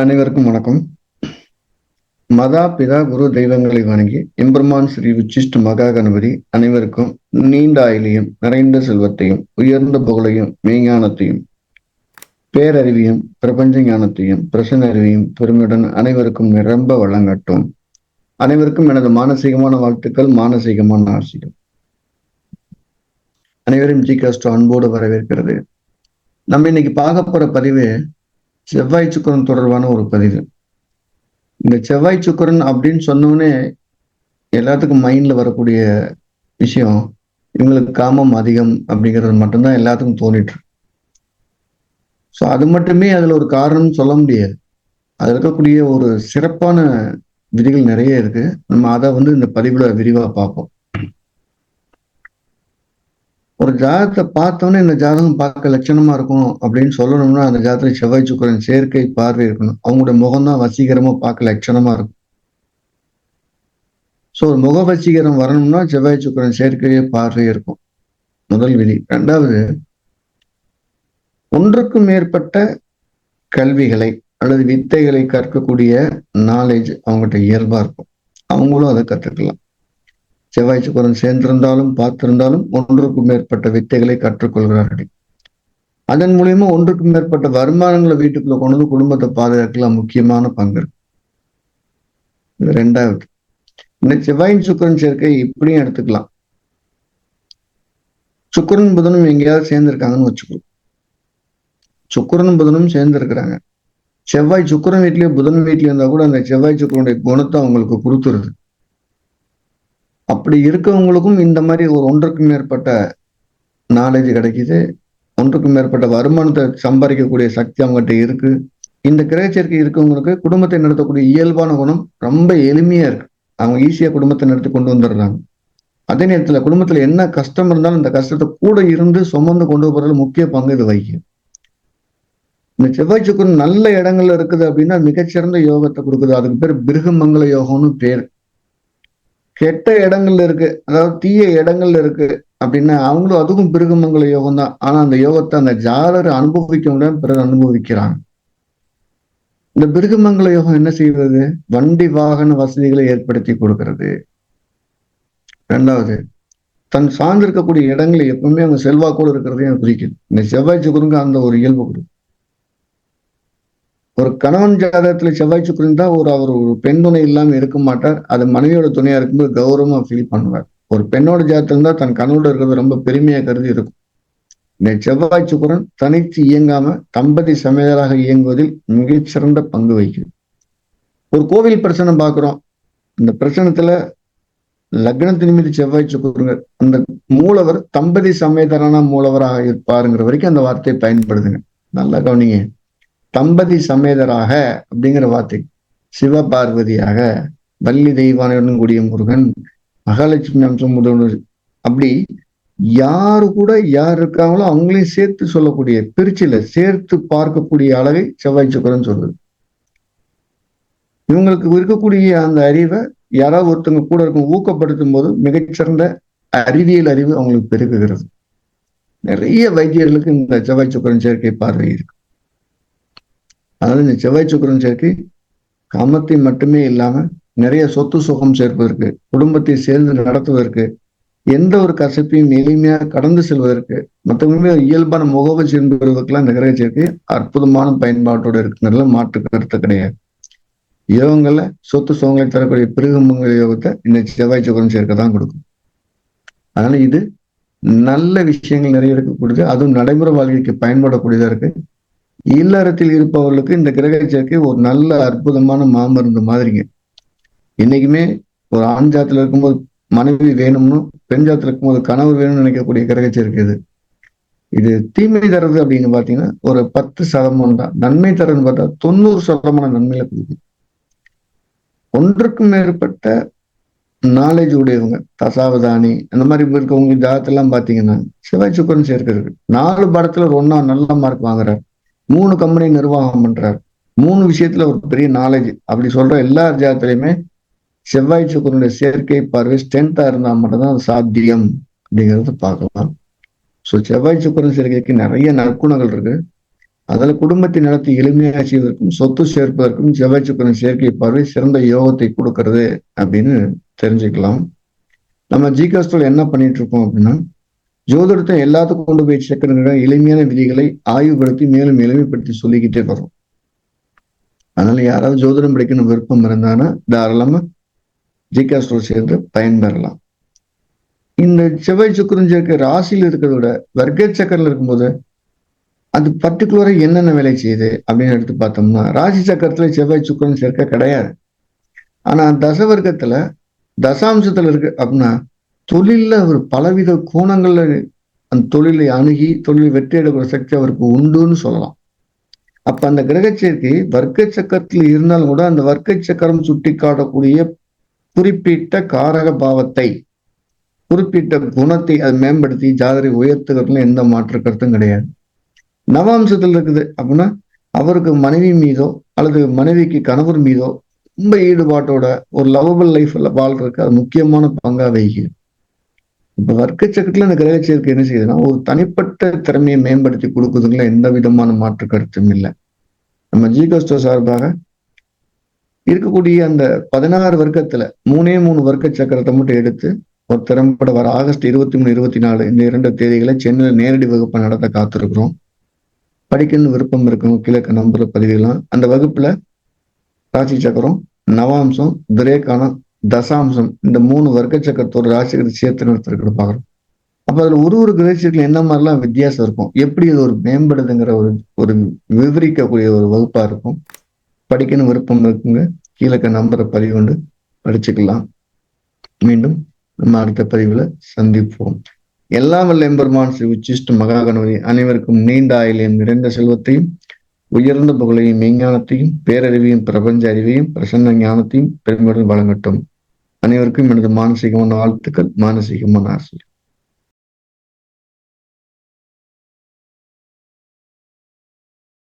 அனைவருக்கும் வணக்கம். மதா பிதா குரு தெய்வங்களை வணங்கி எம்பெருமான் ஸ்ரீ உச்சிஷ்ட மகா கணபதி அனைவருக்கும் நீண்ட ஆயிலையும் நிறைந்த செல்வத்தையும் உயர்ந்த புகழையும் மெய்ஞானத்தையும் பேரறிவியும் பிரபஞ்ச ஞானத்தையும் பிரசன அறிவியும் பெருமையுடன் அனைவருக்கும் நிரம்ப வழங்கட்டும். அனைவருக்கும் எனது மானசீகமான வாழ்த்துக்கள் மானசீகமான ஆசைகள். அனைவரும் ஜி கஸ்டோ அன்போடு வரவேற்கிறது. நம்ம இன்னைக்கு பார்க்க போற பதிவு செவ்வாய் சுக்கரன் தொடர்பான ஒரு பதிவு. இந்த செவ்வாய் சுக்கரன் அப்படின்னு சொன்னோடனே எல்லாத்துக்கும் மைண்ட்ல வரக்கூடிய விஷயம் இவங்களுக்கு காமம் அதிகம் அப்படிங்கிறது மட்டும்தான் எல்லாத்துக்கும் தோணிட்டு ஸோ அது மட்டுமே அதில் ஒரு காரணம் சொல்ல முடியாது. அது இருக்கக்கூடிய ஒரு சிறப்பான விதிகள் நிறைய இருக்கு. நம்ம அதை வந்து இந்த பதிவில் விரிவாக பார்ப்போம். ஒரு ஜாதகத்தை பார்த்தோன்னே இந்த ஜாதகம் பார்க்க லட்சணமா இருக்கும் அப்படின்னு சொல்லணும்னா அந்த ஜாதகத்துல செவ்வாய் சுக்கரன் சேர்க்கை பார்வை இருக்கணும். அவங்களோட முகம் தான் வசீகரமா பார்க்க லட்சணமா இருக்கும். ஸோ ஒரு முக வசீகரம் வரணும்னா செவ்வாய் சுக்கரன் சேர்க்கையே பார்வை இருக்கும். முதல் விதி. ரெண்டாவது ஒன்றுக்கும் மேற்பட்ட கல்விகளை அல்லது வித்தைகளை கற்கக்கூடிய நாலேஜ் அவங்ககிட்ட இயல்பா இருக்கும். அவங்களும் அதை கற்றுக்கலாம் செவ்வாய் சுக்கரன் சேர்ந்திருந்தாலும் பார்த்திருந்தாலும் ஒன்றுக்கும் மேற்பட்ட வித்தைகளை கற்றுக்கொள்கிறார்கள். அதன் மூலியமா ஒன்றுக்கும் மேற்பட்ட வருமானங்களை வீட்டுக்குள்ள கொண்டு வந்து குடும்பத்தை பாதுகாக்கலாம் முக்கியமான பங்கு இருக்கு. இது ரெண்டாவது. இந்த செவ்வாயின் சுக்கரன் சேர்க்கை இப்படியும் எடுத்துக்கலாம். சுக்கரன் புதனும் எங்கேயாவது சேர்ந்திருக்காங்கன்னு வச்சுக்கோ. சுக்கரனும் புதனும் சேர்ந்திருக்கிறாங்க. செவ்வாய் சுக்கரன் வீட்லயோ புதன் வீட்லயோ இருந்தா கூட அந்த செவ்வாய் சுக்கரனுடைய குணத்தை அவங்களுக்கு கொடுத்துருது. அப்படி இருக்கவங்களுக்கும் இந்த மாதிரி ஒரு ஒன்றுக்கும் மேற்பட்ட நாலேஜ் கிடைக்குது. ஒன்றுக்கும் மேற்பட்ட வருமானத்தை சம்பாதிக்கக்கூடிய சக்தி அவங்ககிட்ட இருக்கு. இந்த கிரகச்சேர்க்கை இருக்கவங்களுக்கு குடும்பத்தை நடத்தக்கூடிய இயல்பான குணம் ரொம்ப எளிமையா இருக்கு. அவங்க ஈஸியா குடும்பத்தை நடத்தி கொண்டு வந்துடுறாங்க. அதே நேரத்தில் குடும்பத்தில் என்ன கஷ்டம் இருந்தாலும் இந்த கஷ்டத்தை கூட இருந்து சுமந்து கொண்டு போறதுல முக்கிய பங்கு இது வகிக்கும் இந்த செவ்வாய் சுக்கரன் நல்ல இடங்கள்ல இருக்குது அப்படின்னா மிகச்சிறந்த யோகத்தை கொடுக்குது. அதுக்கு பேர் பிருகமங்கல யோகம்னு பேர். கெட்ட இடங்கள்ல இருக்கு. அதாவது தீய இடங்கள்ல இருக்கு அப்படின்னா அவங்களும் அதுக்கும் பிருகமங்கல யோகம் தான். ஆனா அந்த யோகத்தை அந்த ஜாதகர் அனுபவிக்க முடியாம பிறகு அனுபவிக்கிறாங்க. இந்த பிருகமங்கல யோகம் என்ன செய்வது வண்டி வாகன வசதிகளை ஏற்படுத்தி கொடுக்கிறது. ரெண்டாவது தன் சார்ந்திருக்கக்கூடிய இடங்களை எப்பவுமே அவங்க செல்வாக்கோடு இருக்கிறதையும் குறிக்குது. இந்த செவ்வாய் சுக்கருங்க அந்த ஒரு இயல்பு கொடுக்கும் ஒரு கணவன் ஜாதகத்துல செவ்வாய் சுக்கரன் தான் ஒரு அவர் ஒரு பெண் துணை இல்லாம இருக்க மாட்டார். அது மனைவியோட துணையா இருக்கும்போது கௌரவமா ஃபீல் பண்ணுவார். ஒரு பெண்ணோட ஜாதகம் தான் தன் கணவோட இருக்கிறது ரொம்ப பெருமையா கருதி இருக்கும். இந்த செவ்வாய் சுக்கரன் தனித்து இயங்காம தம்பதி சமையலாக இயங்குவதில் மிகச்சிறந்த பங்கு வகிக்குது ஒரு கோவில் பிரச்சனை பார்க்குறோம். இந்த பிரச்சனத்துல லக்னத்தின் மீது செவ்வாய் சுக்கரங்க அந்த மூலவர் தம்பதி சமேதரான மூலவராக இருப்பாருங்கிற வரைக்கும் அந்த வார்த்தையை பயன்படுதுங்க நல்லா கவனிங்க. தம்பதி சமேதராக அப்படிங்கிற வார்த்தை. சிவபார்வதியாக வள்ளி தெய்வானுடன் கூடிய முருகன் மகாலட்சுமி அம்சம் முதல்வர். அப்படி யாரு கூட யார் இருக்காங்களோ அவங்களையும் சேர்த்து சொல்லக்கூடிய பிரிச்சில சேர்த்து பார்க்கக்கூடிய அழகை செவ்வாய் சுக்கரன் சொல்லுது இவங்களுக்கு இருக்கக்கூடிய அந்த அறிவை யாராவது ஒருத்தவங்க கூட இருக்கும் ஊக்கப்படுத்தும் போது மிகச்சிறந்த அறிவியல் அறிவு அவங்களுக்கு பெருகுகிறது. நிறைய வைத்தியர்களுக்கு இந்த செவ்வாய் சுக்கரன் சேர்க்கை பார்வை இருக்கு. அதாவது இந்த செவ்வாய் சுக்கரன் சேர்க்கை காமத்தை மட்டுமே இல்லாம நிறைய சொத்து சுகம் சேர்ப்பதற்கு குடும்பத்தை சேர்ந்து நடத்துவதற்கு எந்த ஒரு கசப்பையும் எளிமையா கடந்து செல்வதற்கு மற்றவங்களுமே இயல்பான முகவரி என்பதற்கெல்லாம் இந்த கிரக சேர்க்கை அற்புதமான பயன்பாட்டோட இருக்குங்கிறதுல மாற்று கருத்து கிடையாது. யோகங்கள்ல சொத்து சுகங்களை தரக்கூடிய பிருகம்பங்கள் யோகத்தை இந்த செவ்வாய் சுக்கரன் சேர்க்கை தான் கொடுக்கும். அதனால இது நல்ல விஷயங்கள் நிறைய இருக்கக்கூடியது அதுவும் நடைமுறை வாழ்க்கைக்கு பயன்படக்கூடியதா இருக்கு. இல்லறத்தில் இருப்பவர்களுக்கு இந்த கிரக சேர்க்கை ஒரு நல்ல அற்புதமான மாமருந்து மாதிரிங்க. என்னைக்குமே ஒரு ஆண் ஜாத்துல இருக்கும்போது மனைவி வேணும்னு பெண் ஜாத்துல இருக்கும்போது கனவு வேணும்னு நினைக்கக்கூடிய கிரக சேர்க்கை இது. இது தீமை தரது அப்படின்னு பாத்தீங்கன்னா ஒரு பத்து சதமானம் தான். நன்மை தரதுன்னு பார்த்தா தொண்ணூறு சதமான நன்மையில கொடுக்கும். ஒன்றுக்கும் மேற்பட்ட நாலேஜ் உடையவங்க தசாவதானி அந்த மாதிரி இருக்கவங்க ஜாதத்தெல்லாம் பாத்தீங்கன்னா சிவாய் சுக்கரன் சேர்க்கிறது. நாலு படத்துல ஒன்னா நல்ல மார்க் வாங்குறாரு. மூணு கம்பெனி நிர்வாகம் பண்றாரு. மூணு விஷயத்துல ஒரு பெரிய நாலேஜ் அப்படி சொல்ற எல்லா ஜாதத்திலையுமே செவ்வாய் சுக்கரனுடைய சேர்க்கை பார்வை ஸ்ட்ரென்த்தா இருந்தா மட்டும்தான் அது சாத்தியம் அப்படிங்கறத பார்க்கலாம். ஸோ செவ்வாய் சுக்கரன் சேர்க்கைக்கு நிறைய நற்குணங்கள் இருக்கு. அதில் குடும்பத்தை நடத்தி எளிமையாக செய்வதற்கும் சொத்து சேர்ப்பதற்கும் செவ்வாய் சுக்கரன் சேர்க்கை பார்வை சிறந்த யோகத்தை கொடுக்கறது அப்படின்னு தெரிஞ்சுக்கலாம். நம்ம ஜிகாஸ்டோல என்ன பண்ணிட்டு இருக்கோம் அப்படின்னா ஜோதிடத்தை எல்லாத்துக்கும் கொண்டு போய் சேர்க்கிற எளிமையான விதிகளை ஆய்வுபடுத்தி மேலும் எளிமைப்படுத்தி சொல்லிக்கிட்டே வரும் அதனால யாராவது ஜோதிடம் படிக்கணும் விருப்பம் இருந்தாங்கன்னா தாராளமா ஜிகாஸ்டோல் சேர்ந்து பயன்பெறலாம். இந்த செவ்வாய் சுக்கரன் சேர்க்க ராசியில் இருக்கிறத விட வர்க்க சக்கரில் இருக்கும்போது அது பர்டிகுலராக என்னென்ன வேலை செய்யுது அப்படின்னு எடுத்து பார்த்தோம்னா ராசி சக்கரத்துல செவ்வாய் சுக்கரன் சேர்க்க கிடையாது. ஆனா தசவர்க்கத்துல தசாம்சத்துல இருக்கு அப்படின்னா தொழிலில் அவர் பலவித கோணங்களில் அந்த தொழிலை அணுகி தொழில் வெற்றி எடுக்கிற சக்தி அவருக்கு உண்டுன்னு சொல்லலாம். அப்ப அந்த கிரக சேர்க்கை வர்க்க சக்கரத்தில் இருந்தாலும் கூட அந்த வர்க்க சக்கரம் சுட்டி காட்டக்கூடிய குறிப்பிட்ட காரக பாவத்தை குறிப்பிட்ட குணத்தை அதை மேம்படுத்தி ஜாதரை உயர்த்துகிறதுல எந்த மாற்று கருத்தும் கிடையாது. நவாம்சத்தில் இருக்குது அப்படின்னா அவருக்கு மனைவி மீதோ அல்லது மனைவிக்கு கணவர் மீதோ ரொம்ப ஈடுபாட்டோட ஒரு லவபிள் லைஃப்ல வாழ்றதுக்கு அது முக்கியமான பங்காக வகிக்குது இப்போ வர்க்க சக்கரத்தில் அந்த கிரக சேர்க்கை என்ன செய்யுதுன்னா ஒரு தனிப்பட்ட திறமையை மேம்படுத்தி கொடுக்குதுங்களா எந்த விதமான மாற்று கருத்தும் இல்லை. நம்ம ஜிகஸ்டோ சார்பாக இருக்கக்கூடிய அந்த பதினாறு வர்க்கத்துல மூணே மூணு வர்க்க சக்கரத்தை மட்டும் எடுத்து ஒரு திறம்பட வர ஆகஸ்ட் இருபத்தி மூணு இருபத்தி நாலு இந்த இரண்டு தேதிகளை சென்னையில் நேரடி வகுப்பை நடத்த காத்திருக்கிறோம். படிக்கணும்னு விருப்பம் இருக்கும் கிழக்கு நம்பர் பதிவுகளாம் அந்த வகுப்புல ராசி சக்கரம் நவாம்சம் திரேக்கானம் தசாம்சம் இந்த மூணு வர்க்க சக்கரத்தோட ராசிகளை சேர்த்து நடத்திருக்கிற பார்க்குறோம் அப்போ அதுல ஒரு ஒரு கிரகச்சியர்கள் என்ன மாதிரிலாம் வித்தியாசம் இருக்கும்? எப்படி இது ஒரு மேம்படுதுங்கிற ஒரு ஒரு விவரிக்கக்கூடிய ஒரு வகுப்பா இருக்கும். படிக்கணும் விருப்பம் இருக்குங்க. கீழக்க நம்பரை பதிவு கொண்டு படிச்சுக்கலாம். மீண்டும் நம்ம அடுத்த பதிவுல சந்திப்போம். எல்லாம் வல்ல எம்பெருமான் ஸ்ரீ உச்சிஷ்ட மகாகணபதி அனைவருக்கும் நீண்ட ஆயிலையும் நிறைந்த செல்வத்தையும் உயர்ந்த புகழையும் மெய்ஞானத்தையும் பேரறிவையும் பிரபஞ்ச அறிவையும் பிரசன்ன ஞானத்தையும் பெருமையுடன் வழங்கட்டும். அனைவருக்கும் எனது மானசீகமான வாழ்த்துக்கள் மானசீகமான ஆசை